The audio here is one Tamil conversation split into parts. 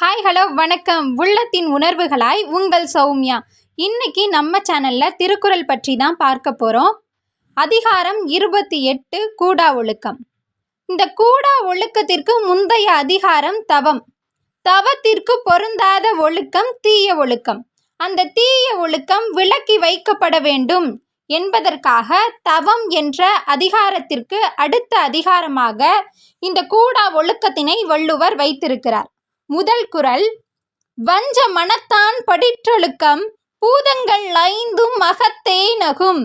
ஹாய் ஹலோ வணக்கம். உள்ளத்தின் உணர்வுகளாய் உங்கள் சௌமியா. இன்னைக்கு நம்ம சேனலில் திருக்குறள் பற்றி தான் பார்க்க போகிறோம் அதிகாரம் இருபத்தி எட்டு கூடா ஒழுக்கம். இந்த கூடா ஒழுக்கத்திற்கு முந்தைய அதிகாரம் தவம். தவத்திற்கு பொருந்தாத ஒழுக்கம் தீய ஒழுக்கம். அந்த தீய ஒழுக்கம் விலக்கி வைக்கப்பட வேண்டும் என்பதற்காக தவம் என்ற அதிகாரத்திற்கு அடுத்த அதிகாரமாக இந்த கூடா ஒழுக்கத்தினை வள்ளுவர் வைத்திருக்கிறார். முதல் குரல் வஞ்ச மனத்தான் படிற்றொழுக்கம் பூதங்கள் ஐந்தும் மகத்தே நகும்.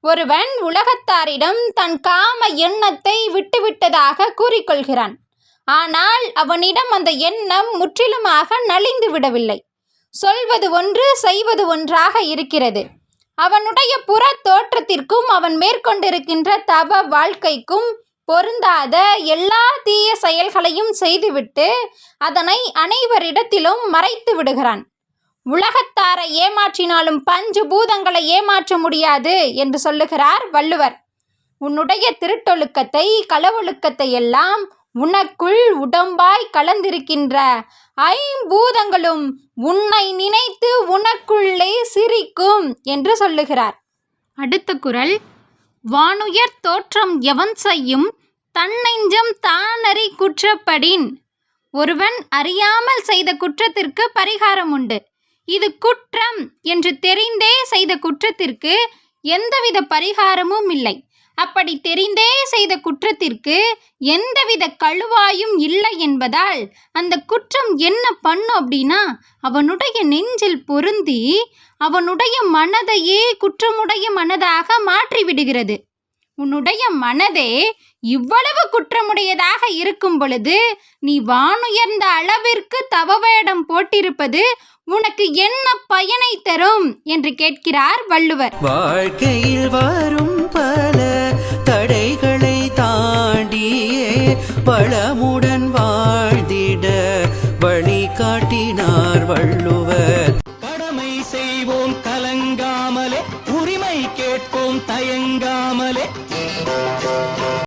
ஒருவன் உலகத்தாரிடம் தன் காம எண்ணத்தை விட்டுவிட்டதாக கூறிக்கொள்கிறான். ஆனால் அவனிடம் அந்த எண்ணம் முற்றிலுமாக நலிந்து விடவில்லை. சொல்வது ஒன்று செய்வது ஒன்றாக இருக்கிறது. அவனுடைய புற தோற்றத்திற்கும் அவன் மேற்கொண்டிருக்கின்ற தவ வாழ்க்கைக்கும் பொருந்தாத எல்லா தீய செயல்களையும் செய்துவிட்டு அதனை அனைவரிடத்திலும் மறைத்து விடுகிறான். உலகத்தாரை ஏமாற்றினாலும் பஞ்சு பூதங்களை ஏமாற்ற முடியாது என்று சொல்லுகிறார் வள்ளுவர். உன்னுடைய திருட்டொழுக்கத்தை களவொழுக்கத்தை எல்லாம் உனக்குள் உடம்பாய் கலந்திருக்கின்ற ஐம்பூதங்களும் உன்னை நினைத்து உனக்குள்ளே சிரிக்கும் என்று சொல்லுகிறார். அடுத்த குரல் வானுயர் தோற்றம் எவன் செய்யும்? தன்னெஞ்சம் தானறி குற்றப்படின். ஒருவன் அறியாமல் செய்த குற்றத்திற்கு பரிகாரம் உண்டு இது குற்றம் என்று தெரிந்தே செய்த குற்றத்திற்கு எந்தவித பரிகாரமும் இல்லை. அப்படி தெரிந்தே செய்த குற்றத்திற்கு எந்தவித கழுவாயும் இல்லை என்பதால் அந்த குற்றம் என்ன பண்ணும் அப்படின்னா அவனுடைய நெஞ்சில் பொருந்தி அவனுடைய மனதையே குற்றமுடைய மனதாக மாற்றி விடுகிறது உன்னுடைய மனதே இவ்வளவு குற்றமுடையதாக இருக்கும் பொழுது நீ வானுயர்ந்த அளவிற்கு தவவேடம் போட்டிருப்பது உனக்கு என்ன பயனை தரும்? என்று கேட்கிறார் வள்ளுவர். வாழ்க்கையில் வளமுடன் வாழ்ந்திட வழி காட்டினார் வள்ளுவர். கடமை செய்வோம் கலங்காமலே உரிமை கேட்போம் தயங்காமலே.